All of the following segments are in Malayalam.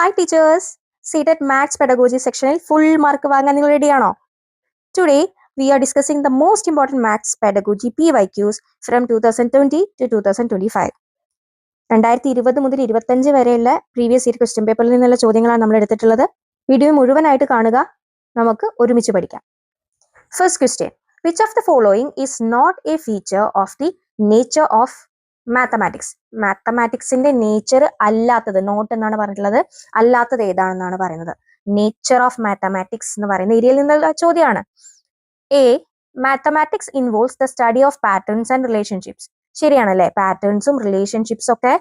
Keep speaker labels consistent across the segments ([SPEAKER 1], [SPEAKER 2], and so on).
[SPEAKER 1] Hi teachers seated maths pedagogy സെക്ഷനിൽ ഫുൾ മാർക്ക് വാങ്ങാൻ നിങ്ങൾ റെഡിയാണോ today we are discussing the most important maths pedagogy P Y Qs from two thousand twenty two two thousand twenty five രണ്ടായിരത്തി ഇരുപത് മുതൽ ഇരുപത്തഞ്ച് വരെയുള്ള പ്രീവിയസ് ഇയർ ക്വസ്റ്റ്യൻ പേപ്പറിൽ നിന്നുള്ള ചോദ്യങ്ങളാണ് നമ്മൾ എടുത്തിട്ടുള്ളത്. വീഡിയോ മുഴുവനായിട്ട് കാണുക. നമുക്ക് ഒരുമിച്ച് പഠിക്കാം. First question which of the following is not a feature of the nature of mathematics മാത്തമാറ്റിക്സിന്റെ nature അല്ലാത്തത് നോട്ട് എന്നാണ് പറഞ്ഞിട്ടുള്ളത് അല്ലാത്തത് ഏതാണെന്നാണ് പറയുന്നത്. നേച്ചർ ഓഫ് മാത്തമാറ്റിക്സ് എന്ന് പറയുന്ന ഏരിയയിൽ നിന്നുള്ള ചോദ്യമാണ്. A mathematics involves the study of patterns and relationships ശരിയാണല്ലേ? പാറ്റേൺസും റിലേഷൻഷിപ്സ് ഒക്കെ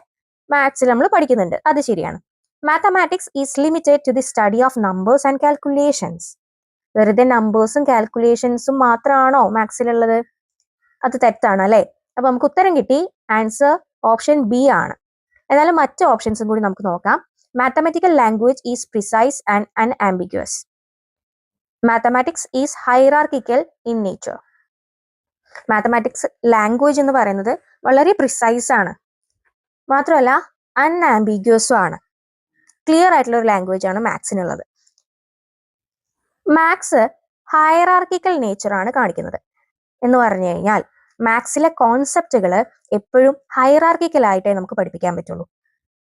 [SPEAKER 1] മാത്സിൽ നമ്മൾ പഠിക്കുന്നുണ്ട്. അത് ശരിയാണ്. Mathematics is limited to the study of numbers and calculations വെറുതെ നമ്പേഴ്സും കാൽക്കുലേഷൻസും മാത്രമാണോ മാത്സിലുള്ളത് അത് തെറ്റാണ് അല്ലേ? അപ്പൊ നമുക്ക് ഉത്തരം കിട്ടി. ആൻസർ ഓപ്ഷൻ ബി ആണ്. എന്നാലും മറ്റ് ഓപ്ഷൻസും കൂടി നമുക്ക് നോക്കാം. Mathematical language is precise and unambiguous mathematics is hierarchical in nature mathematics language എന്ന് പറയുന്നത് വളരെ പ്രിസൈസ് ആണ്. മാത്രമല്ല അൺആംബിഗ്യസും ആണ്. ക്ലിയർ ആയിട്ടുള്ള ഒരു ലാംഗ്വേജ് ആണ് മാത്സിനുള്ളത്. മാത്സ് ഹയറാർക്കിക്കൽ നേച്ചറാണ് കാണിക്കുന്നത്. എന്ന് പറഞ്ഞു കഴിഞ്ഞാൽ മാത്സിലെ കോൺസെപ്റ്റുകൾ എപ്പോഴും ഹൈറാർക്കിക്കൽ ആയിട്ടേ നമുക്ക് പഠിപ്പിക്കാൻ പറ്റുള്ളൂ.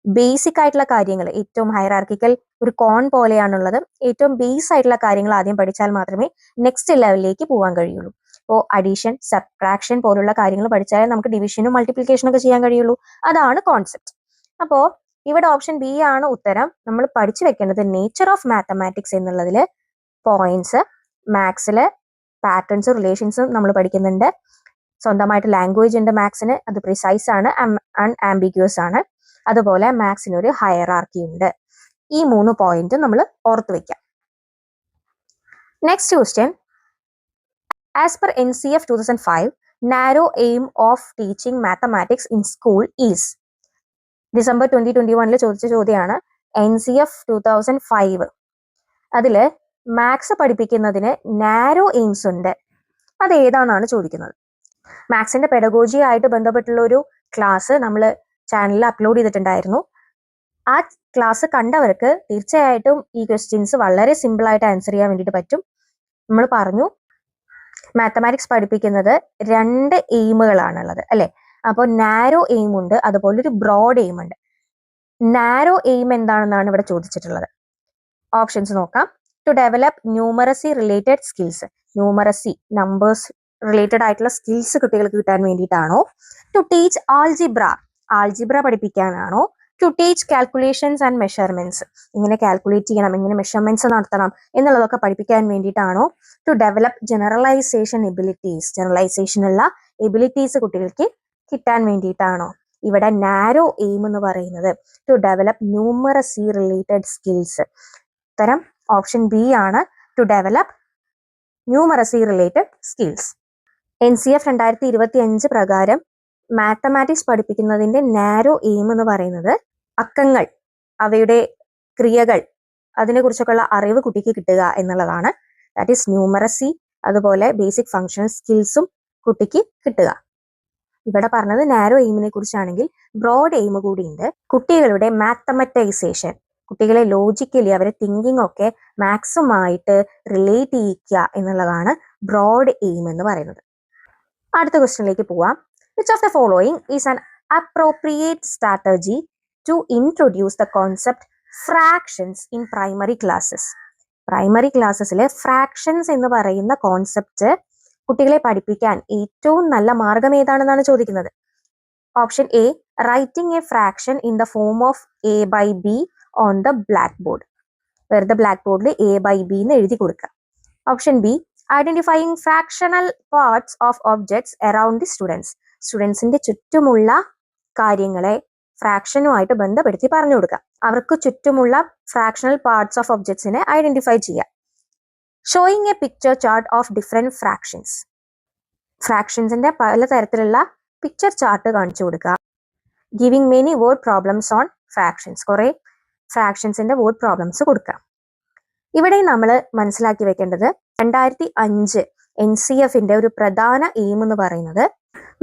[SPEAKER 1] ബേസിക് ആയിട്ടുള്ള കാര്യങ്ങൾ ഏറ്റവും ഹൈറാർക്കിക്കൽ ഒരു കോൺ പോലെയാണുള്ളത്. ഏറ്റവും ബേസ് ആയിട്ടുള്ള കാര്യങ്ങൾ ആദ്യം പഠിച്ചാൽ മാത്രമേ നെക്സ്റ്റ് ലെവലിലേക്ക് പോകാൻ കഴിയുള്ളൂ. ഇപ്പോൾ അഡീഷൻ സബ്ട്രാക്ഷൻ പോലുള്ള കാര്യങ്ങൾ പഠിച്ചാലേ നമുക്ക് ഡിവിഷനും മൾട്ടിപ്ലിക്കേഷനും ഒക്കെ ചെയ്യാൻ കഴിയുള്ളൂ. അതാണ് കോൺസെപ്റ്റ് അപ്പോൾ ഇവിടെ ഓപ്ഷൻ ബി ആണ് ഉത്തരം. നമ്മൾ പഠിച്ചു വെക്കേണ്ടത് നേച്ചർ ഓഫ് മാത്തമാറ്റിക്സ് എന്നുള്ളതിൽ പോയിന്റ്സ് മാത്സിൽ പാറ്റേൺസും റിലേഷൻസും നമ്മൾ പഠിക്കുന്നുണ്ട്. സ്വന്തമായിട്ട് ലാംഗ്വേജ് ഉണ്ട് മാത്സിന്. അത് പ്രിസൈസ് ആണ്. അൺആംബിഗ്യൂസ് ആണ്. അതുപോലെ മാത്സിന് ഒരു ഹയറാർക്കി ഉണ്ട്. ഈ മൂന്ന് പോയിന്റ് നമ്മൾ ഓർത്ത് വെക്കാം. Next question as per N C F two thousand five narrow aim of teaching mathematics in school is December twenty twenty വണ്ണിൽ ചോദിച്ച ചോദ്യമാണ് N C F two thousand five അതിൽ മാത്സ് പഠിപ്പിക്കുന്നതിന് നാരോ എയിംസ് ഉണ്ട്. അത് ഏതാണെന്നാണ് ചോദിക്കുന്നത്. മാത്സിന്റെ പെഡഗോജി ആയിട്ട് ബന്ധപ്പെട്ടുള്ള ഒരു ക്ലാസ് നമ്മൾ ചാനലിൽ അപ്ലോഡ് ചെയ്തിട്ടുണ്ടായിരുന്നു. ആ ക്ലാസ് കണ്ടവർക്ക് തീർച്ചയായിട്ടും ഈ ക്വസ്റ്റ്യൻസ് വളരെ സിമ്പിൾ ആയിട്ട് ആൻസർ ചെയ്യാൻ വേണ്ടിയിട്ട് പറ്റും. നമ്മൾ പറഞ്ഞു മാത്തമാറ്റിക്സ് പഠിപ്പിക്കുന്നത് രണ്ട് എയിമുകളാണുള്ളത് അല്ലെ? അപ്പോൾ നാരോ എയിം ഉണ്ട് അതുപോലെ ഒരു ബ്രോഡ് എയിം ഉണ്ട്. നാരോ എയിം എന്താണെന്നാണ് ഇവിടെ ചോദിച്ചിട്ടുള്ളത്. ഓപ്ഷൻസ് നോക്കാം. To develop numeracy related skills numeracy numbers related ആയിട്ടുള്ള സ്കിൽസ് കുട്ടികൾക്ക് കിട്ടാൻ വേണ്ടിയിട്ടാണോ? To teach algebra algebra പഠിപ്പിക്കാനാണോ? To teach calculations and measurements ഇങ്ങനെ കാൽക്കുലേറ്റ് ചെയ്യണം ഇങ്ങനെ മെഷർമെന്റ്സ് നടത്തണം എന്നുള്ളതൊക്കെ പഠിപ്പിക്കാൻ വേണ്ടിയിട്ടാണോ? To develop generalisation abilities generalisation ഉള്ള എബിലിറ്റീസ് കുട്ടികൾക്ക് കിട്ടാൻ വേണ്ടിയിട്ടാണോ? ഇവിടെ നാരോ എയിം എന്ന് പറയുന്നത് to develop numeracy related skills ഉത്തരം ഓപ്ഷൻ ബി ആണ്. To develop numeracy related skills N C F രണ്ടായിരത്തി ഇരുപത്തി അഞ്ച് പ്രകാരം മാത്തമാറ്റിക്സ് പഠിപ്പിക്കുന്നതിന്റെ നാരോ എയിം എന്ന് പറയുന്നത് അക്കങ്ങൾ അവയുടെ ക്രിയകൾ അതിനെക്കുറിച്ചൊക്കെയുള്ള അറിവ് കുട്ടിക്ക് കിട്ടുക എന്നുള്ളതാണ്. ദാറ്റ് ഈസ് ന്യൂമറസി അതുപോലെ ബേസിക് ഫങ്ഷണൽ സ്കിൽസും കുട്ടിക്ക് കിട്ടുക. ഇവിടെ പറഞ്ഞത് നാരോ എയിമിനെ കുറിച്ചാണെങ്കിൽ ബ്രോഡ് എയിം കൂടിയുണ്ട് കുട്ടികളുടെ മാത്തമറ്റൈസേഷൻ കുട്ടികളെ ലോജിക്കലി അവരെ തിങ്കിങ് ഒക്കെ മാക്സുമായിട്ട് റിലേറ്റ് ചെയ്യിക്കുക എന്നുള്ളതാണ് ബ്രോഡ് എയിം എന്ന് പറയുന്നത്. അടുത്ത ക്വസ്റ്റ്യനിലേക്ക് പോവാം. Which of the following is an appropriate strategy to introduce the concept fractions in primary classes primary ക്ലാസ്സസിലെ fractions എന്ന് പറയുന്ന കോൺസെപ്റ്റ് കുട്ടികളെ പഠിപ്പിക്കാൻ ഏറ്റവും നല്ല മാർഗം ഏതാണെന്നാണ് ചോദിക്കുന്നത്? Option A writing a fraction in the form of a by b on the blackboard വെറുതെ ബ്ലാക്ക് ബോർഡിൽ എ ബൈ ബി എന്ന് എഴുതി കൊടുക്കുക. Option B identifying fractional parts of objects around the students സ്റ്റുഡൻസിന്റെ ചുറ്റുമുള്ള കാര്യങ്ങളെ ഫ്രാക്ഷനുമായിട്ട് ബന്ധപ്പെടുത്തി പറഞ്ഞു കൊടുക്കുക. അവർക്ക് ചുറ്റുമുള്ള ഫ്രാക്ഷണൽ പാർട്സ് ഓഫ് ഒബ്ജക്ട്സിനെ ഐഡന്റിഫൈ ചെയ്യുക. Showing a picture chart of different fractions ഫ്രാക്ഷൻസിന്റെ പലതരത്തിലുള്ള പിക്ചർ ചാർട്ട് കാണിച്ചു കൊടുക്കുക. Giving many word problems on fractions കുറെ ഫ്രാക്ഷൻസിന്റെ വേർഡ് പ്രോബ്ലംസ് കൊടുക്കുക. ഇവിടെ നമ്മൾ മനസ്സിലാക്കി വെക്കേണ്ടത് രണ്ടായിരത്തി അഞ്ച് എൻ സി എഫിന്റെ ഒരു പ്രധാന എയിം എന്ന് പറയുന്നത്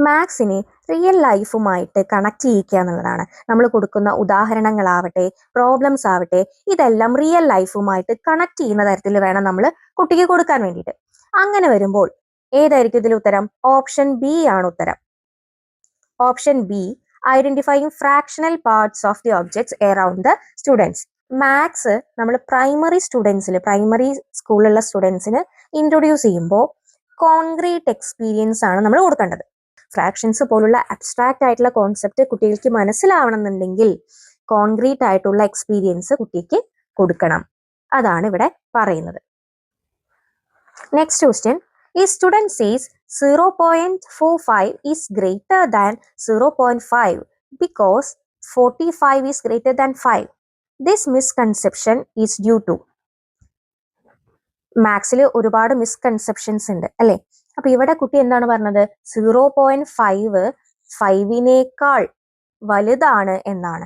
[SPEAKER 1] മാത്സിനെ റിയൽ ലൈഫുമായിട്ട് കണക്ട് ചെയ്യിക്കുക എന്നുള്ളതാണ്. നമ്മൾ കൊടുക്കുന്ന ഉദാഹരണങ്ങളാവട്ടെ പ്രോബ്ലംസ് ആവട്ടെ ഇതെല്ലാം റിയൽ ലൈഫുമായിട്ട് കണക്ട് ചെയ്യുന്ന തരത്തിൽ വേണം നമ്മൾ കുട്ടിക്ക് കൊടുക്കാൻ വേണ്ടിയിട്ട്. അങ്ങനെ വരുമ്പോൾ ഏതായിരിക്കും ഇതിൽ ഉത്തരം? ഓപ്ഷൻ ബി ആണ് ഉത്തരം. Option B identifying fractional parts of the objects around the students maths നമ്മൾ പ്രൈമറി സ്റ്റുഡൻസിൽ പ്രൈമറി സ്കൂളിലുള്ള സ്റ്റുഡൻസിന് ഇൻട്രൊഡ്യൂസ് ചെയ്യുമ്പോൾ കോൺക്രീറ്റ് എക്സ്പീരിയൻസ് ആണ് നമ്മൾ കൊടുക്കേണ്ടത്. ഫ്രാക്ഷൻസ് പോലുള്ള അബ്സ്ട്രാക്റ്റ് ആയിട്ടുള്ള കോൺസെപ്റ്റ് കുട്ടികൾക്ക് മനസ്സിലാവണം എന്നുണ്ടെങ്കിൽ കോൺക്രീറ്റ് ആയിട്ടുള്ള എക്സ്പീരിയൻസ് കുട്ടിക്ക് കൊടുക്കണം. അതാണ് ഇവിടെ പറയുന്നത്. നെക്സ്റ്റ് ക്വസ്റ്റ്യൻ ഈ student sees zero point four five is greater than zero point five because forty five is greater than five this misconception is due to മാത്സിൽ ഒരുപാട് മിസ്കൺസെപ്ഷൻസ് ഉണ്ട് അല്ലെ? അപ്പൊ ഇവിടെ കുട്ടി എന്താണ് പറഞ്ഞത്? സീറോ പോയിന്റ് ഫൈവ് ഫൈവിനേക്കാൾ വലുതാണ് എന്നാണ്.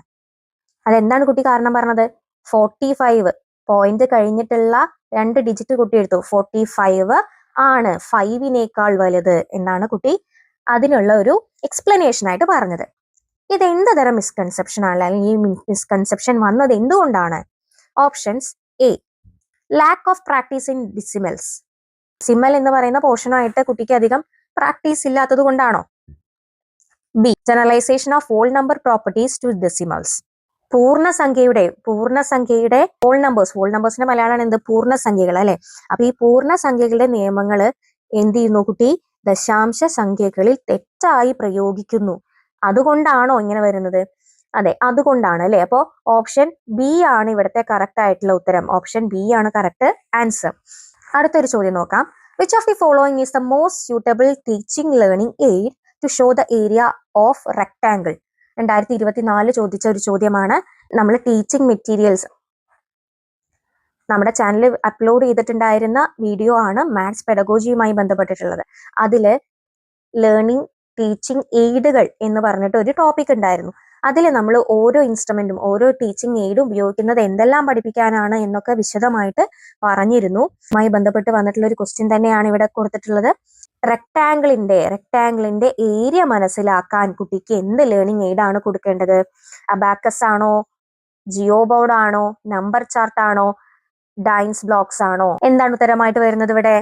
[SPEAKER 1] അതെന്താണ് കുട്ടി കാരണം പറഞ്ഞത്? ഫോർട്ടി ഫൈവ് പോയിന്റ് കഴിഞ്ഞിട്ടുള്ള രണ്ട് ഡിജിറ്റ് കുട്ടി എടുത്തു. ഫോർട്ടി ഫൈവ് ആണ് ഫൈവിനേക്കാൾ വലുത് എന്നാണ് കുട്ടി അതിനുള്ള ഒരു എക്സ്പ്ലനേഷൻ ആയിട്ട് പറഞ്ഞത്. ഇത് എന്ത് തരം മിസ്കൺസെപ്ഷൻ ആണ്? അല്ലെങ്കിൽ ഈ മിസ്കൺസെപ്ഷൻ വന്നത് എന്തുകൊണ്ടാണ് options A lack of practice in decimals സിമൽ എന്ന് പറയുന്ന പോർഷനായിട്ട് കുട്ടിക്ക് അധികം പ്രാക്ടീസ് ഇല്ലാത്തത് കൊണ്ടാണോ? B generalisation of whole number properties to decimals പൂർണസംഖ്യയുടെ പൂർണസംഖ്യയുടെ ഹോൾ നമ്പേഴ്സ് ഹോൾ നമ്പേഴ്സിന്റെ മലയാളമാണ് എന്ത്? പൂർണസംഖ്യകൾ അല്ലെ? അപ്പൊ ഈ പൂർണസംഖ്യകളുടെ നിയമങ്ങൾ എന്ത് ചെയ്യുന്നു കുട്ടി? ദശാംശ സംഖ്യകളിൽ തെറ്റായി പ്രയോഗിക്കുന്നു. അതുകൊണ്ടാണോ ഇങ്ങനെ വരുന്നത്? അതെ അതുകൊണ്ടാണ് അല്ലെ? അപ്പോ ഓപ്ഷൻ ബി ആണ് ഇവിടുത്തെ കറക്റ്റ് ആയിട്ടുള്ള ഉത്തരം. ഓപ്ഷൻ ബി ആണ് കറക്റ്റ് ആൻസർ അടുത്തൊരു ചോദ്യം നോക്കാം. Which of the following is the most suitable teaching learning aid to show the area of rectangle രണ്ടായിരത്തി ഇരുപത്തിനാല് ചോദിച്ച ഒരു ചോദ്യമാണ്. നമ്മൾ ടീച്ചിങ് മെറ്റീരിയൽസ് നമ്മുടെ ചാനലിൽ അപ്ലോഡ് ചെയ്തിട്ടുണ്ടായിരുന്ന വീഡിയോ ആണ് മാത്സ് പെഡഗോജിയുമായി ബന്ധപ്പെട്ടിട്ടുള്ളത്. അതിൽ ലേണിംഗ് ടീച്ചിങ് എയ്ഡുകൾ എന്ന് പറഞ്ഞിട്ട് ഒരു ടോപ്പിക് ഉണ്ടായിരുന്നു. അതിൽ നമ്മൾ ഓരോ ഇൻസ്ട്രുമെന്റും ഓരോ ടീച്ചിങ് എയ്ഡും ഉപയോഗിക്കുന്നത് എന്തെല്ലാം പഠിപ്പിക്കാനാണ് എന്നൊക്കെ വിശദമായിട്ട് പറഞ്ഞിരുന്നു. മായി ബന്ധപ്പെട്ട് വന്നിട്ടുള്ള ഒരു ക്വസ്റ്റ്യൻ തന്നെയാണ് ഇവിടെ കൊടുത്തിട്ടുള്ളത്. റെക്ടാങ്കിളിന്റെ റെക്ടാങ്കിളിന്റെ ഏരിയ മനസ്സിലാക്കാൻ കുട്ടിക്ക് എന്ത് ലേണിംഗ് എയ്ഡ് ആണ് കൊടുക്കേണ്ടത്? അബാക്കസ് ആണോ? ജിയോ ബോർഡ് ആണോ? നമ്പർ ചാർട്ട് ആണോ? ഡൈൻസ് ബ്ലോക്സ് ആണോ? എന്താണ് ഉത്തരമായിട്ട് വരുന്നത് ഇവിടെ?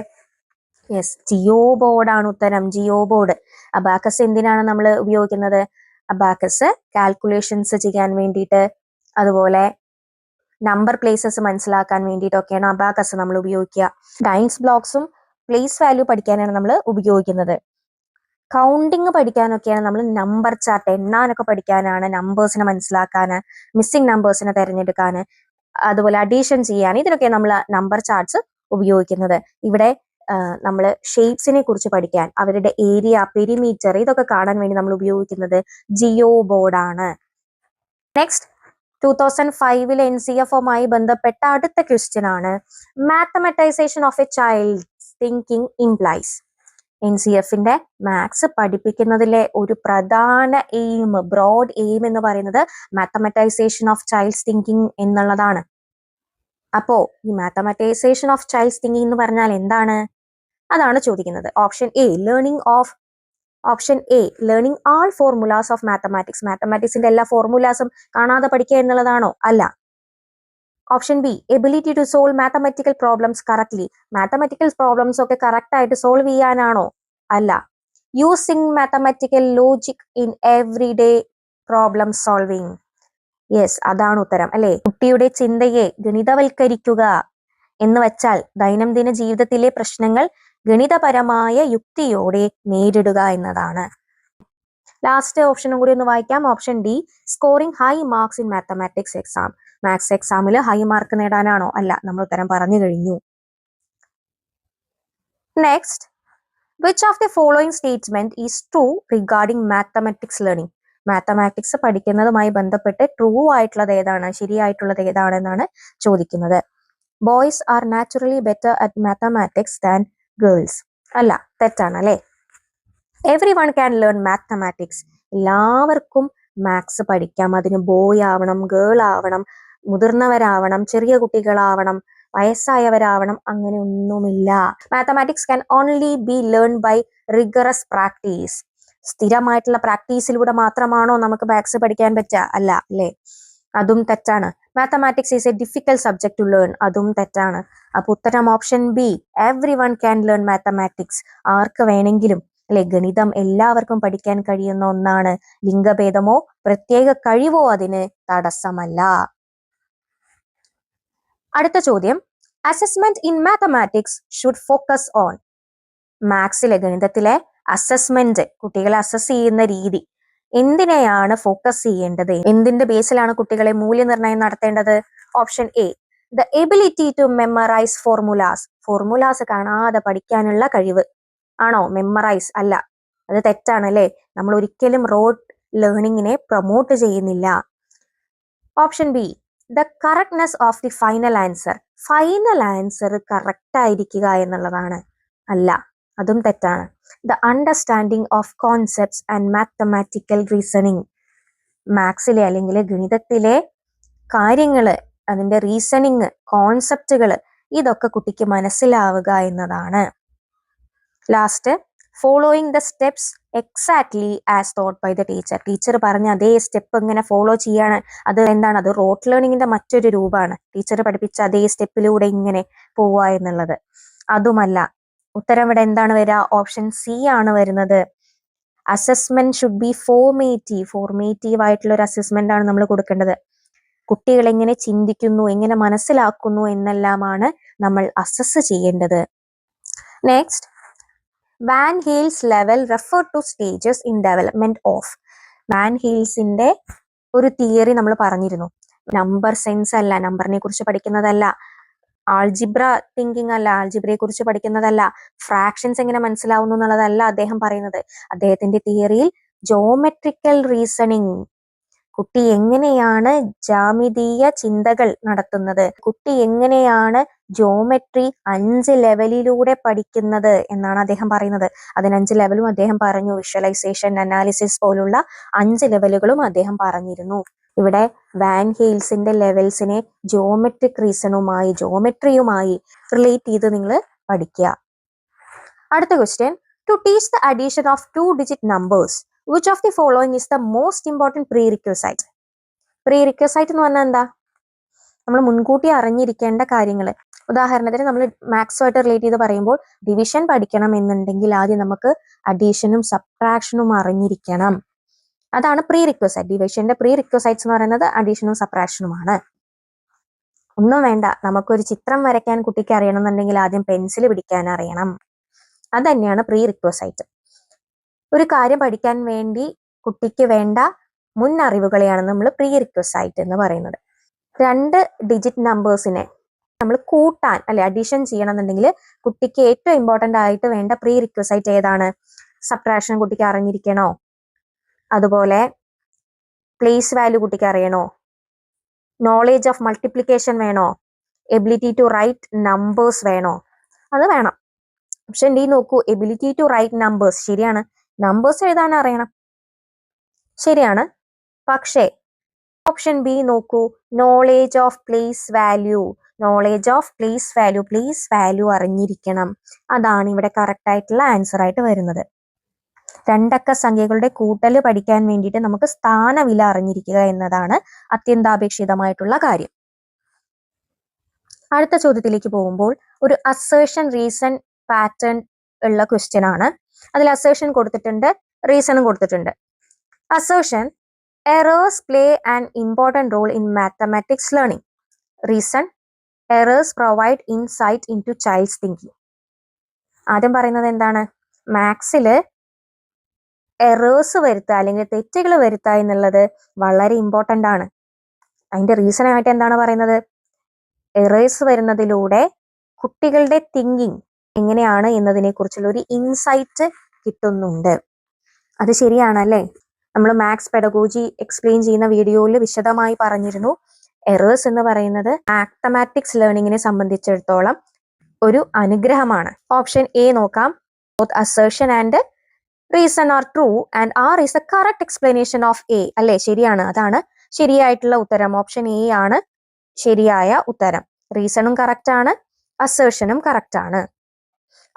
[SPEAKER 1] യെസ് ജിയോ ബോർഡാണ് ഉത്തരം. ജിയോ ബോർഡ് അബാക്കസ് എന്തിനാണ് നമ്മൾ ഉപയോഗിക്കുന്നത്? അബാക്കസ് കാൽക്കുലേഷൻസ് ചെയ്യാൻ വേണ്ടിയിട്ട് അതുപോലെ നമ്പർ പ്ലേസസ് മനസ്സിലാക്കാൻ വേണ്ടിയിട്ടൊക്കെയാണ് അബാക്കസ് നമ്മൾ ഉപയോഗിക്കുക. ഡൈൻസ് ബ്ലോക്സും പ്ലേസ് വാല്യൂ പഠിക്കാനാണ് നമ്മൾ ഉപയോഗിക്കുന്നത്. കൗണ്ടിങ് പഠിക്കാനൊക്കെയാണ് നമ്മൾ നമ്പർ ചാർട്ട് എണ്ണാനൊക്കെ പഠിക്കാനാണ് നമ്പേഴ്സിനെ മനസ്സിലാക്കാൻ മിസ്സിംഗ് നമ്പേഴ്സിനെ തിരഞ്ഞെടുക്കാൻ അതുപോലെ അഡീഷൻ ചെയ്യാൻ ഇതിനൊക്കെ നമ്മൾ നമ്പർ ചാർട്ട്സ് ഉപയോഗിക്കുന്നത്. ഇവിടെ നമ്മൾ ഷേപ്സിനെ കുറിച്ച് പഠിക്കാൻ അവരുടെ ഏരിയ പെരിമീറ്റർ ഇതൊക്കെ കാണാൻ വേണ്ടി നമ്മൾ ഉപയോഗിക്കുന്നത് ജിയോ ബോർഡാണ് നെക്സ്റ്റ് ടൂ തൗസൻഡ് ഫൈവിലെ എൻ സി എഫ് ഒമായി ബന്ധപ്പെട്ട അടുത്ത ക്വസ്റ്റ്യൻ ആണ്. Mathematisation of a child thinking implies N C എഫിന്റെ മാത്സ് പഠിപ്പിക്കുന്നതിലെ ഒരു പ്രധാന എയിം ബ്രോഡ് എയിം എന്ന് പറയുന്നത് മാത്തമെറ്റൈസേഷൻ ഓഫ് ചൈൽഡ്സ് തിങ്കിങ് എന്നുള്ളതാണ്. അപ്പോ ഈ മാത്തമെറ്റൈസേഷൻ ഓഫ് ചൈൽഡ്സ് തിങ്കിങ് എന്ന് പറഞ്ഞാൽ എന്താണ്? അതാണ് ചോദിക്കുന്നത്. Option A learning of option A learning all formulas of mathematics മാത്തമാറ്റിക്സിന്റെ എല്ലാ ഫോർമുലാസും കാണാതെ പഠിക്കുക എന്നുള്ളതാണോ? അല്ല. Option B ability to solve mathematical problems correctly mathematical problems ഒക്കെ കറക്റ്റ് ആയിട്ട് സോൾവ് ചെയ്യാനാണോ? അല്ല. Using mathematical logic in everyday problem solving yes അതാണ് ഉത്തരം അല്ലെ? കുട്ടിയുടെ ചിന്തയെ ഗണിതവൽക്കരിക്കുക എന്ന് വെച്ചാൽ ദൈനംദിന ജീവിതത്തിലെ പ്രശ്നങ്ങൾ ഗണിതപരമായ യുക്തിയോടെ നേരിടുക എന്നതാണ്. ലാസ്റ്റ് ഓപ്ഷനും കൂടി ഒന്ന് വായിക്കാം. Option D scoring high marks in mathematics exam maths എക്സാമിൽ ഹൈ മാർക്ക് നേടാനാണോ? അല്ല നമ്മൾ ഉത്തരം പറഞ്ഞു കഴിഞ്ഞു. Next which of the following statement is true regarding mathematics learning mathematics പഠിക്കുന്നതുമായി ബന്ധപ്പെട്ട് ട്രൂ ആയിട്ടുള്ളത് ഏതാണ്? ശരിയായിട്ടുള്ളത് ഏതാണെന്നാണ് ചോദിക്കുന്നത്. Boys are naturally better at mathematics than girls അല്ല തെറ്റാണ് അല്ലേ everyone can learn mathematics എല്ലാവർക്കും മാത്സ് പഠിക്കാം. അതിന് ബോയ് ആവണം ഗേൾ ആവണം മുതിർന്നവരാവണം ചെറിയ കുട്ടികളാവണം വയസ്സായവരാവണം അങ്ങനെ ഒന്നുമില്ല mathematics can only be learn by rigorous practice സ്ഥിരമായിട്ടുള്ള പ്രാക്ടീസിലൂടെ മാത്രമാണോ നമുക്ക് മാത്സ് പഠിക്കാൻ പറ്റുക? അല്ല അല്ലേ? അതും തെറ്റാണ്. Mathematics is a difficult subject to learn അതും തെറ്റാണ്. അപ്പൊ ഉത്തരം option B everyone can learn mathematics ആർക്ക് വേണമെങ്കിലും അല്ലെ? ഗണിതം എല്ലാവർക്കും പഠിക്കാൻ കഴിയുന്ന ഒന്നാണ്. ലിംഗഭേദമോ പ്രത്യേക കഴിവോ അതിന് തടസ്സമല്ല. അടുത്ത ചോദ്യം. Assessment in mathematics should focus on മാത്സിലെ ഗണിതത്തിലെ അസസ്മെന്റ് കുട്ടികളെ അസസ് ചെയ്യുന്ന രീതി. എന്തിനെയാണ് ഫോക്കസ് ചെയ്യേണ്ടത്? എന്തിന്റെ ബേസിലാണ് കുട്ടികളെ മൂല്യനിർണയം നടത്തേണ്ടത്? Option A the ability to memorise formulas formulas കാണാതെ പഠിക്കാനുള്ള കഴിവ്. ആണോ? മെമ്മറൈസ് അല്ല. അത് തെറ്റാണ് അല്ലേ നമ്മൾ ഒരിക്കലും റോഡ് ലേണിങ്ങിനെ പ്രൊമോട്ട് ചെയ്യുന്നില്ല. Option B the correctness of the final answer final answer correct ആയിരിക്കുക എന്നുള്ളതാണ്. അല്ല. അതും തെറ്റാണ്. The understanding of concepts and mathematical reasoning മാത്സിലെ അല്ലെങ്കിൽ ഗണിതത്തിലെ കാര്യങ്ങൾ അതിന്റെ റീസണിങ് കോൺസെപ്റ്റുകൾ ഇതൊക്കെ കുട്ടിക്ക് മനസ്സിലാവുക എന്നതാണ്. Last following the steps exactly as taught by the teacher teacher പറഞ്ഞ അതേ സ്റ്റെപ്പ് ഇങ്ങനെ ഫോളോ ചെയ്യാണ്. അത് എന്താണ്? അത് റോട്ട് ലേണിങ്ങിന്റെ മറ്റൊരു രൂപമാണ്. ടീച്ചർ പഠിപ്പിച്ച അതേ സ്റ്റെപ്പിലൂടെ ഇങ്ങനെ പോവുക എന്നുള്ളത്. അതുമല്ല ഉത്തരം ഇവിടെ എന്താണ് വരിക? ഓപ്ഷൻ സി ആണ് വരുന്നത്. Assessment should be formative formative ആയിട്ടുള്ള ഒരു അസസ്മെന്റ് ആണ് നമ്മൾ കൊടുക്കേണ്ടത്. കുട്ടികൾ എങ്ങനെ ചിന്തിക്കുന്നു എങ്ങനെ മനസ്സിലാക്കുന്നു എന്നെല്ലാമാണ് നമ്മൾ അസസ് ചെയ്യേണ്ടത്. Next Van Hiele's level refer to stages in development of Van ഹീൽസിന്റെ ഒരു തിയറി നമ്മൾ പറഞ്ഞിരുന്നു. നമ്പർ സെൻസ് അല്ല നമ്പറിനെ കുറിച്ച് പഠിക്കുന്നതല്ല. ആൾജിബ്ര തിങ്കിങ് അല്ല ആൾജിബ്രയെ കുറിച്ച് പഠിക്കുന്നതല്ല ഫ്രാക്ഷൻസ് എങ്ങനെ മനസ്സിലാവുന്നു എന്നുള്ളതല്ല അദ്ദേഹം പറയുന്നത്. അദ്ദേഹത്തിന്റെ തിയറിയിൽ ജോമെട്രിക്കൽ റീസണിങ് കുട്ടി എങ്ങനെയാണ് ജാമിതീയ ചിന്തകൾ നടത്തുന്നത്? കുട്ടി എങ്ങനെയാണ് ജോമെട്രി അഞ്ച് ലെവലിലൂടെ പഠിക്കുന്നത് എന്നാണ് അദ്ദേഹം പറയുന്നത്. അതിനഞ്ച് ലെവലും അദ്ദേഹം പറഞ്ഞു വിഷ്വലൈസേഷൻ അനാലിസിസ് പോലുള്ള അഞ്ച് ലെവലുകളും അദ്ദേഹം പറഞ്ഞിരുന്നു. ഇവിടെ വാൻ ഹെയിൽസിന്റെ ലെവൽസിനെ ജോമെട്രിക് റീസണുമായി ജോമെട്രിയുമായി റിലേറ്റ് ചെയ്ത് നിങ്ങൾ പഠിക്കുക. അടുത്ത question to teach the addition of two digit numbers which of the following is the most important prerequisite prerequisite എന്ന് പറഞ്ഞാൽ എന്താ? നമ്മൾ മുൻകൂട്ടി അറിഞ്ഞിരിക്കേണ്ട കാര്യങ്ങൾ ഉദാഹരണത്തിന് നമ്മൾ മാത്സുമായിട്ട് റിലേറ്റ് ചെയ്ത് പറയുമ്പോൾ ഡിവിഷൻ പഠിക്കണം എന്നുണ്ടെങ്കിൽ ആദ്യം നമുക്ക് അഡീഷനും സബ്ട്രാക്ഷനും അറിഞ്ഞിരിക്കണം. അതാണ് പ്രീ റിക്വസൈറ്റ് ഡിവിഷന്റെ പ്രീ റിക്വസൈറ്റ്സ് എന്ന് പറയുന്നത് അഡീഷനും സബ്ട്രാക്ഷനുമാണ് ഒന്നും വേണ്ട. നമുക്കൊരു ചിത്രം വരയ്ക്കാൻ കുട്ടിക്ക് അറിയണമെന്നുണ്ടെങ്കിൽ ആദ്യം പെൻസിൽ പിടിക്കാൻ അറിയണം. അത് തന്നെയാണ് പ്രീ റിക്വസൈറ്റ് ഒരു കാര്യം പഠിക്കാൻ വേണ്ടി കുട്ടിക്ക് വേണ്ട മുൻ അറിവുകളെയാണ് നമ്മൾ പ്രീ റിക്വസൈറ്റ് എന്ന് പറയുന്നത്. രണ്ട് ഡിജിറ്റ് നമ്പേഴ്സിനെ നമ്മൾ കൂട്ടാൻ അല്ലെ അഡീഷൻ ചെയ്യണമെന്നുണ്ടെങ്കിൽ കുട്ടിക്ക് ഏറ്റവും ഇമ്പോർട്ടന്റ് ആയിട്ട് വേണ്ട പ്രീ റിക്വസൈറ്റ് ഏതാണ്? സബ്ട്രാക്ഷൻ കുട്ടിക്ക് അറിഞ്ഞിരിക്കണോ? അതുപോലെ പ്ലേസ് വാല്യൂ കുട്ടിക്ക് അറിയണോ? നോളേജ് ഓഫ് മൾട്ടിപ്ലിക്കേഷൻ വേണോ? എബിലിറ്റി ടു റൈറ്റ് നമ്പേഴ്സ് വേണോ? അത് വേണം. ഓപ്ഷൻ ഡി നോക്കൂ എബിലിറ്റി ടു റൈറ്റ് നമ്പേഴ്സ് ശരിയാണ്. നമ്പേഴ്സ് എഴുതാൻ അറിയണം. ശരിയാണ്. പക്ഷേ ഓപ്ഷൻ ബി നോക്കൂ knowledge of place value knowledge of place value place value അറിഞ്ഞിരിക്കണം. അതാണ് ഇവിടെ കറക്റ്റ് ആയിട്ടുള്ള ആൻസർ ആയിട്ട് വരുന്നത്. രണ്ടക്ക സംഖ്യകളുടെ കൂട്ടൽ പഠിക്കാൻ വേണ്ടിയിട്ട് നമുക്ക് സ്ഥാനവില അറിഞ്ഞിരിക്കുക എന്നതാണ് അത്യന്താപേക്ഷിതമായിട്ടുള്ള കാര്യം. അടുത്ത ചോദ്യത്തിലേക്ക് പോകുമ്പോൾ ഒരു അസേഷൻ റീസൺ പാറ്റേൺ ഉള്ള ക്വസ്റ്റ്യൻ ആണ്. അതിൽ അസേഷൻ കൊടുത്തിട്ടുണ്ട് റീസണും കൊടുത്തിട്ടുണ്ട്. Assertion errors play an important role in mathematics learning reason errors provide insight into child's thinking ആദ്യം പറയുന്നത് എന്താണ്? മാത്സിൽ എറേഴ്സ് വരുത്തുക അല്ലെങ്കിൽ തെറ്റുകൾ വരുത്തുക എന്നുള്ളത് വളരെ ഇമ്പോർട്ടന്റ് ആണ്. അതിന്റെ റീസൺ ആയിട്ട് എന്താണ് പറയുന്നത്? എറേഴ്സ് വരുന്നതിലൂടെ കുട്ടികളുടെ തിങ്കിങ് എങ്ങനെയാണ് എന്നതിനെ കുറിച്ചുള്ള ഒരു ഇൻസൈറ്റ് കിട്ടുന്നുണ്ട്. അത് ശരിയാണല്ലേ നമ്മൾ മാത്സ് പെഡഗോജി എക്സ്പ്ലെയിൻ ചെയ്യുന്ന വീഡിയോയിൽ വിശദമായി പറഞ്ഞിരുന്നു. എറേഴ്സ് എന്ന് പറയുന്നത് മാത്തമാറ്റിക്സ് ലേണിങ്ങിനെ സംബന്ധിച്ചിടത്തോളം ഒരു അനുഗ്രഹമാണ്. ഓപ്ഷൻ എ നോക്കാം. Both assertion and reason are true and R is a correct explanation of A അല്ലെ? ശരിയാണ്. അതാണ് ശരിയായിട്ടുള്ള ഉത്തരം. ഓപ്ഷൻ എ ആണ് ശരിയായ ഉത്തരം. റീസണും കറക്റ്റ് ആണ്. അസേർഷനും കറക്റ്റ് ആണ്.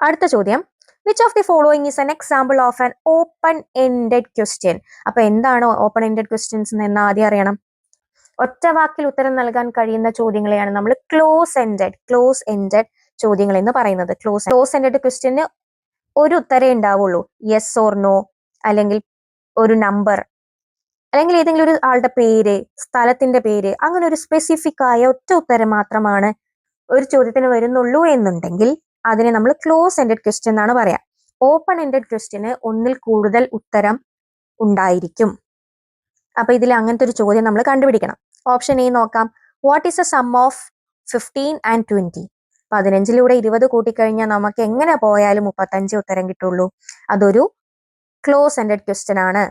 [SPEAKER 1] അടുത്ത ചോദ്യം. Which of the following is an example of an open ended question അപ്പൊ എന്താണ് ഓപ്പൺ എൻഡഡ് ക്വസ്റ്റ്യൻസ് എന്ന് ആദ്യം അറിയണം. ഒറ്റ വാക്കിൽ ഉത്തരം നൽകാൻ കഴിയുന്ന ചോദ്യങ്ങളെയാണ് നമ്മൾ ക്ലോസ് എൻഡഡ് ക്ലോസ് എൻഡഡ് ചോദ്യങ്ങൾ എന്ന് പറയുന്നത്. ക്ലോസ് ക്ലോസ് എൻഡഡ് ക്വസ്റ്റ്യന് ഒരു ഉത്തരേ ഉണ്ടാവുള്ളൂ. യെസ് ഓർ നോ അല്ലെങ്കിൽ ഒരു നമ്പർ അല്ലെങ്കിൽ ഏതെങ്കിലും ഒരു ആളുടെ പേര് സ്ഥലത്തിന്റെ പേര് അങ്ങനെ ഒരു സ്പെസിഫിക് ആയ ഒറ്റ ഉത്തരം മാത്രമാണ് ഒരു ചോദ്യത്തിന് വരുന്നുള്ളൂ എന്നുണ്ടെങ്കിൽ അതിനെ നമ്മൾ ക്ലോസ് എൻഡഡ് ക്വസ്റ്റ്യൻ എന്നാണ് പറയാ. ഓപ്പൺ എൻഡഡ് ക്വസ്റ്റ്യന് ഒന്നിൽ കൂടുതൽ ഉത്തരം ഉണ്ടായിരിക്കും. അപ്പൊ ഇതിൽ അങ്ങനത്തെ ഒരു ചോദ്യം നമ്മൾ കണ്ടുപിടിക്കണം. ഓപ്ഷൻ എ നോക്കാം. What is a sum of fifteen and twenty പതിനഞ്ചിലൂടെ ഇരുപത് കൂട്ടിക്കഴിഞ്ഞാൽ നമുക്ക് എങ്ങനെ പോയാലും മുപ്പത്തഞ്ച് ഉത്തരം കിട്ടുള്ളൂ. അതൊരു ക്ലോസ് എൻഡഡ് ക്വസ്റ്റ്യൻ ആണ്.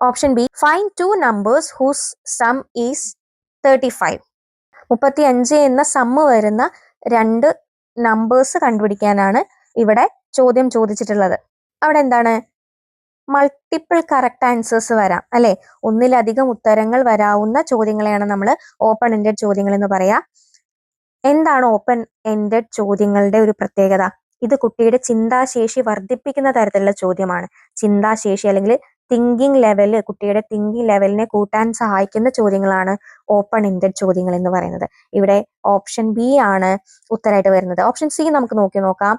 [SPEAKER 1] Option B find two numbers whose sum is thirty five മുപ്പത്തി അഞ്ച് എന്ന സമ്മ് വരുന്ന രണ്ട് നമ്പേഴ്സ് കണ്ടുപിടിക്കാനാണ് ഇവിടെ ചോദ്യം ചോദിച്ചിട്ടുള്ളത്. അവിടെ എന്താണ്? മൾട്ടിപ്പിൾ കറക്റ്റ് ആൻസേഴ്സ് വരാം അല്ലെ? ഒന്നിലധികം ഉത്തരങ്ങൾ വരാവുന്ന ചോദ്യങ്ങളെയാണ് നമ്മൾ ഓപ്പൺ എൻഡഡ് ചോദ്യങ്ങൾ എന്ന് പറയാ. എന്താണ് ഓപ്പൺ എൻഡഡ് ചോദ്യങ്ങളുടെ ഒരു പ്രത്യേകത? ഇത് കുട്ടിയുടെ ചിന്താശേഷി വർദ്ധിപ്പിക്കുന്ന തരത്തിലുള്ള ചോദ്യമാണ്. ചിന്താശേഷി അല്ലെങ്കിൽ തിങ്കിങ് ലെവൽ കുട്ടിയുടെ തിങ്കിങ് ലെവലിനെ കൂട്ടാൻ സഹായിക്കുന്ന ചോദ്യങ്ങളാണ് ഓപ്പൺ എൻഡഡ് ചോദ്യങ്ങൾ എന്ന് പറയുന്നത്. ഇവിടെ ഓപ്ഷൻ ബി ആണ് ഉത്തരമായിട്ട് വരുന്നത്. ഓപ്ഷൻ സി നമുക്ക് നോക്കി നോക്കാം.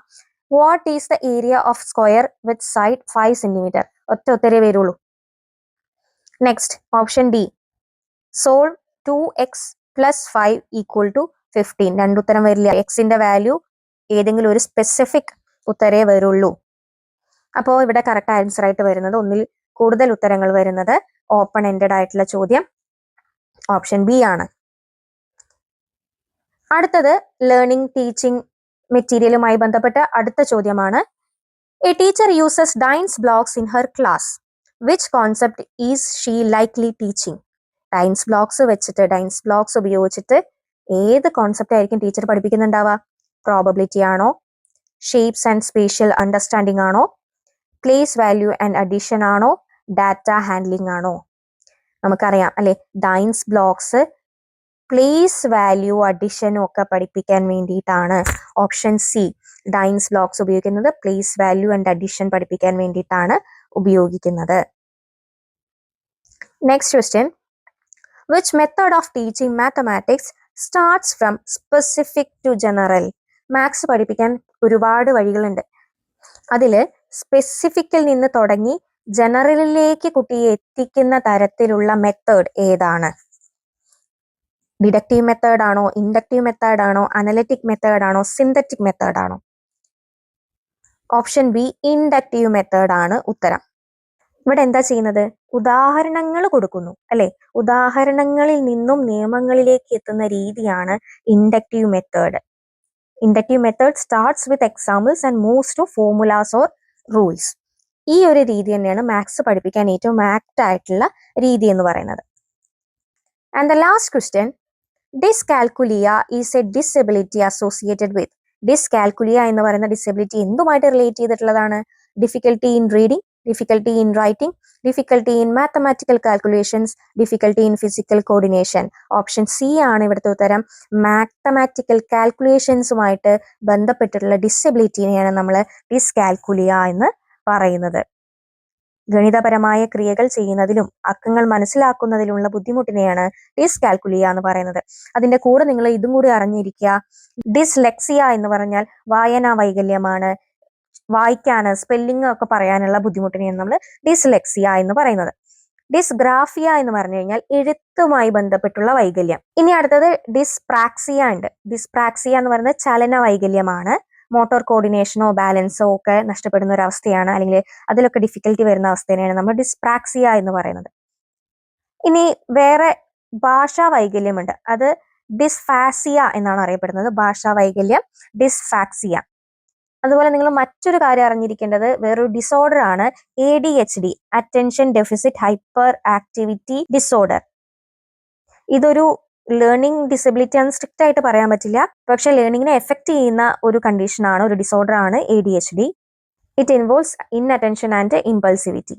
[SPEAKER 1] What is the area of square with side five centimetre ഒറ്റ ഉത്തരേ വരുള്ളൂ. Next option D solve two x plus five equal to fifteen രണ്ടുത്തരം വരില്ല. എക്സിന്റെ വാല്യൂ ഏതെങ്കിലും ഒരു സ്പെസിഫിക് ഉത്തരേ വരുള്ളൂ. അപ്പോൾ ഇവിടെ കറക്റ്റ് ആൻസർ ആയിട്ട് വരുന്നത് ഒന്നിൽ കൂടുതൽ ഉത്തരങ്ങൾ വരുന്നത് ഓപ്പൺ എൻഡഡ് ആയിട്ടുള്ള ചോദ്യം ഓപ്ഷൻ ബി ആണ്. അടുത്തത് ലേണിംഗ് ടീച്ചിങ് മെറ്റീരിയലുമായി ബന്ധപ്പെട്ട അടുത്ത ചോദ്യമാണ്. A teacher uses Dienes blocks in her class which concept is she likely teaching Dienes blocks വെച്ചിട്ട് ഡൈൻസ് ബ്ലോക്സ് ഉപയോഗിച്ചിട്ട് ഏത് കോൺസെപ്റ്റ് ആയിരിക്കും ടീച്ചർ പഠിപ്പിക്കുന്നുണ്ടാവുക? പ്രോബബിലിറ്റി ആണോ? ഷേപ്സ് ആൻഡ് സ്പേഷ്യൽ അണ്ടർസ്റ്റാൻഡിംഗ് ആണോ? പ്ലേസ് വാല്യൂ ആൻഡ് അഡീഷൻ ആണോ? ഡാറ്റ ഹാൻഡ്ലിംഗ് ആണോ? നമുക്കറിയാം അല്ലെ? ഡൈൻസ് ബ്ലോക്സ് പ്ലേസ് വാല്യൂ അഡിഷനും ഒക്കെ പഠിപ്പിക്കാൻ വേണ്ടിയിട്ടാണ് ഓപ്ഷൻ സി ഡൈൻസ് ബ്ലോക്സ് ഉപയോഗിക്കുന്നത് പ്ലേസ് വാല്യൂ ആൻഡ് അഡിഷൻ പഠിപ്പിക്കാൻ വേണ്ടിയിട്ടാണ് ഉപയോഗിക്കുന്നത്. Next question which method of teaching mathematics starts from specific to general maths പഠിപ്പിക്കാൻ ഒരുപാട് വഴികളുണ്ട്. അതിൽ സ്പെസിഫിക്കിൽ നിന്ന് തുടങ്ങി ജനറലിലേക്ക് കുട്ടിയെ എത്തിക്കുന്ന തരത്തിലുള്ള മെത്തേഡ് ഏതാണ്? ഡിഡക്റ്റീവ് മെത്തേഡ് ആണോ ഇൻഡക്റ്റീവ് മെത്തേഡ് ആണോ അനലറ്റിക് മെത്തേഡ് ആണോ സിന്തറ്റിക് മെത്തേഡ് ആണോ? ഓപ്ഷൻ ബി ഇൻഡക്റ്റീവ് മെത്തേഡ് ആണ് ഉത്തരം. ഇവിടെ എന്താ ചെയ്യുന്നത്? ഉദാഹരണങ്ങൾ കൊടുക്കുന്നു അല്ലെ? ഉദാഹരണങ്ങളിൽ നിന്നും നിയമങ്ങളിലേക്ക് എത്തുന്ന രീതിയാണ് inductive method inductive method starts with examples and moves to formulas or rules ഈ ഒരു രീതി തന്നെയാണ് മാത്സ് പഠിപ്പിക്കാൻ ഏറ്റവും ആക്ട് ആയിട്ടുള്ള രീതി എന്ന് പറയുന്നത്. And the last question dyscalculia is a disability associated with dyscalculia എന്ന് പറയുന്ന ഡിസബിലിറ്റി എന്തുമായിട്ട് റിലേറ്റ് ചെയ്തിട്ടുള്ളതാണ്? Difficulty in reading difficulty in writing, difficulty in mathematical calculations, difficulty in physical coordination. Option C ആണ് ഇവിടുത്തെ ഉത്തരം. മാത്തമാറ്റിക്കൽ കാൽക്കുലേഷൻസുമായിട്ട് ബന്ധപ്പെട്ടിട്ടുള്ള ഡിസബിലിറ്റിനെയാണ് നമ്മൾ ഡിസ്കാൽക്കുലിയ എന്ന് പറയുന്നത്. ഗണിതപരമായ ക്രിയകൾ ചെയ്യുന്നതിലും അക്കങ്ങൾ മനസ്സിലാക്കുന്നതിലുമുള്ള ബുദ്ധിമുട്ടിനെയാണ് ഡിസ്കാൽക്കുലിയ എന്ന് പറയുന്നത്. അതിന്റെ കൂടെ നിങ്ങൾ ഇതും കൂടി അറിഞ്ഞിരിക്കുക. ഡിസ്ലെക്സിയ എന്ന് പറഞ്ഞാൽ വായനാ വൈകല്യമാണ്. വായിക്കാന് സ്പെല്ലിംഗ് ഒക്കെ പറയാനുള്ള ബുദ്ധിമുട്ടിനെയാണ് നമ്മൾ ഡിസ്ലെക്സിയ എന്ന് പറയുന്നത്. ഡിസ്ഗ്രാഫിയ എന്ന് പറഞ്ഞു കഴിഞ്ഞാൽ എഴുത്തുമായി ബന്ധപ്പെട്ടുള്ള വൈകല്യം. ഇനി അടുത്തത് ഡിസ്പ്രാക്സിയ ഉണ്ട്. ഡിസ്പ്രാക്സിയ എന്ന് പറയുന്നത് ചലന വൈകല്യമാണ്. മോട്ടോർ കോർഡിനേഷനോ ബാലൻസോ ഒക്കെ നഷ്ടപ്പെടുന്ന ഒരു അവസ്ഥയാണ്. അല്ലെങ്കിൽ അതിലൊക്കെ ഡിഫിക്കൽട്ടി വരുന്ന അവസ്ഥയാണ് നമ്മൾ ഡിസ്പ്രാക്സിയ എന്ന് പറയുന്നത്. ഇനി വേറെ ഭാഷാ വൈകല്യമുണ്ട്. അത് ഡിസ്ഫാസിയ എന്നാണ് അറിയപ്പെടുന്നത്. ഭാഷാ വൈകല്യം ഡിസ്ഫാക്സിയ അതുപോലെ നിങ്ങൾ മറ്റൊരു കാര്യം അറിഞ്ഞിരിക്കേണ്ടത് വേറൊരു ഡിസോർഡർ ആണ് A D H D attention deficit hyper activity disorder ഇതൊരു ലേണിംഗ് ഡിസബിലിറ്റി ആണ് സ്ട്രിക്റ്റ് ആയിട്ട് പറയാൻ പറ്റില്ല. പക്ഷെ ലേണിംഗിനെ എഫക്ട് ചെയ്യുന്ന ഒരു കണ്ടീഷൻ ആണ് ഒരു ഡിസോർഡർ ആണ് A D H D it involves inattention and impulsivity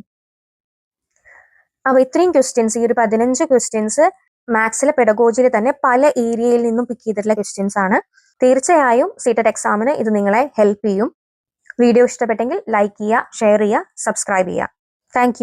[SPEAKER 1] അപ്പോൾ ഇത്രയും ക്വസ്റ്റ്യൻസ് ഈ ഒരു പതിനഞ്ച് ക്വസ്റ്റ്യൻസ് മാത്സിലെ പെഡഗോജിയിൽ തന്നെ പല ഏരിയയിൽ നിന്നും പിക്ക് ചെയ്തിട്ടുള്ള ക്വസ്റ്റ്യൻസ് ആണ്. തീർച്ചയായും സീറ്റഡ് എക്സാമിന് ഇത് നിങ്ങളെ ഹെൽപ്പ് ചെയ്യും. വീഡിയോ ഇഷ്ടപ്പെട്ടെങ്കിൽ ലൈക്ക് ചെയ്യുക ഷെയർ ചെയ്യുക സബ്സ്ക്രൈബ് ചെയ്യുക. താങ്ക്